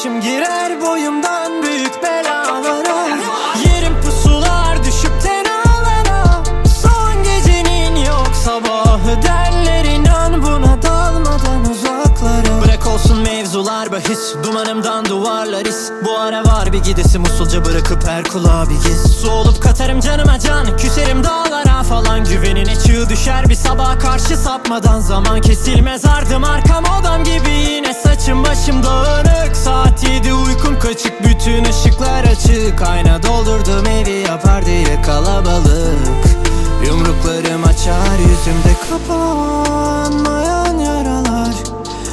Başım girer boyumdan büyük belalara. Yerim pusular düşüp tenalara Son gecenin yok sabahı derler inan buna dalmadan uzaklara. Bırak olsun mevzular bahis Dumanımdan duvarlar is. Bu ara var bir gidesi musulca bırakıp her kulağa bir giz Su olup katarım canıma can Küserim dağlara falan. Güvenine çığ düşer bir sabaha karşı sapmadan. Zaman kesilmez ardım arkam odam gibi Yine açık Ayna doldurdum evi yapar diye kalabalık. Yumruklarım açar yüzümde kapanmayan yaralar.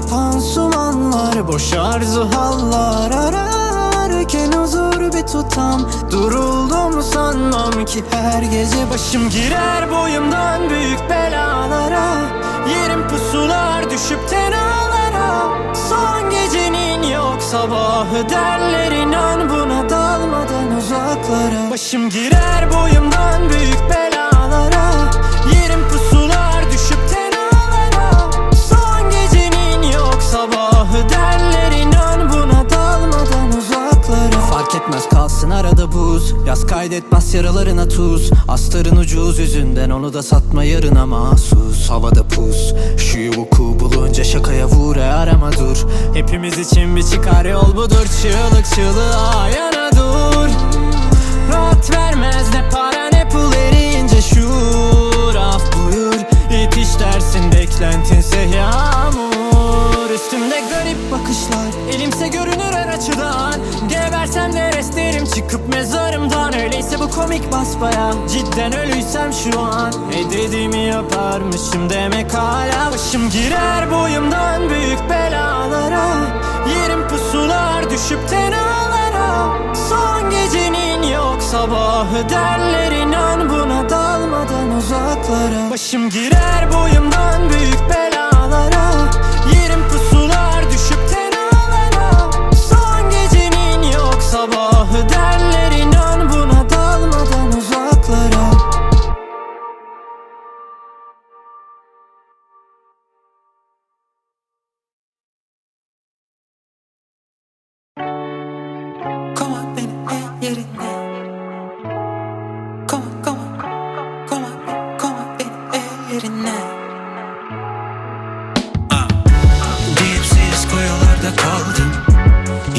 Pansumanlar boş arzu hallar Ararken huzur bir tutam Duruldum sanmam ki her gece başım girer. Boyumdan büyük belalara Yerim pusular düşüp tenalara. Son gecenin yok sabahı derler Başım girer boyumdan büyük belalara. Yerim pusular düşüp tenalara Son gecenin yok sabahı derler inan buna dalmadan uzaklara. Fark etmez kalsın arada buz. Yaz kaydetmez yaralarına tuz. Astarın ucuz yüzünden onu da satma yarına mahsus. Havada pus. Şu vuku bulunca şakaya vur e arama dur. Hepimiz için bir çıkar yol budur. Çığlık çığlığa yana dur yağmur. Üstümde garip bakışlar elimse görünür her açıdan. Gebersem de restlerim çıkıp mezarımdan. Öyleyse bu komik basbaya cidden ölüysem şu an. Ne dediğimi yaparmışım demek hala Başım girer. Boyumdan büyük belalara Yerim pusular düşüp tenalara Son gecenin yok sabahı derler inan buna dalmadan uzaklara. Başım girer boyumdan büyük el yerine Koma koma Koma koma beni el Ah. Dipsiz koyalarda kaldım.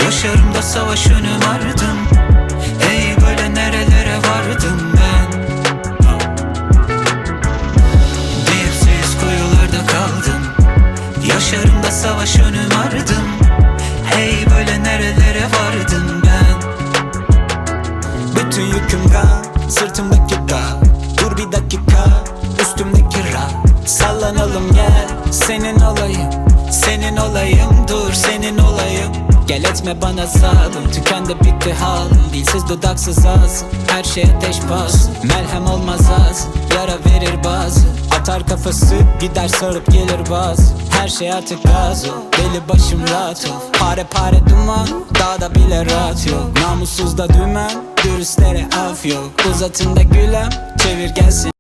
Yaşarımda savaş önüm ardım senin olayım Senin olayım dur senin olayım. Gel etme bana zalim Tükendi bitti halim Dilsiz dudaksız ağzım Her şey ateş bas. Merhem olmaz az Yara verir bazı Atar kafası gider sarıp gelir bazı Her şey artık ol Deli başım rahat ol Pare pare duman Dağda bile rahat yok. Namussuz da dümen Dürüstlere af yok. Uzatın da gülem Çevir gelsin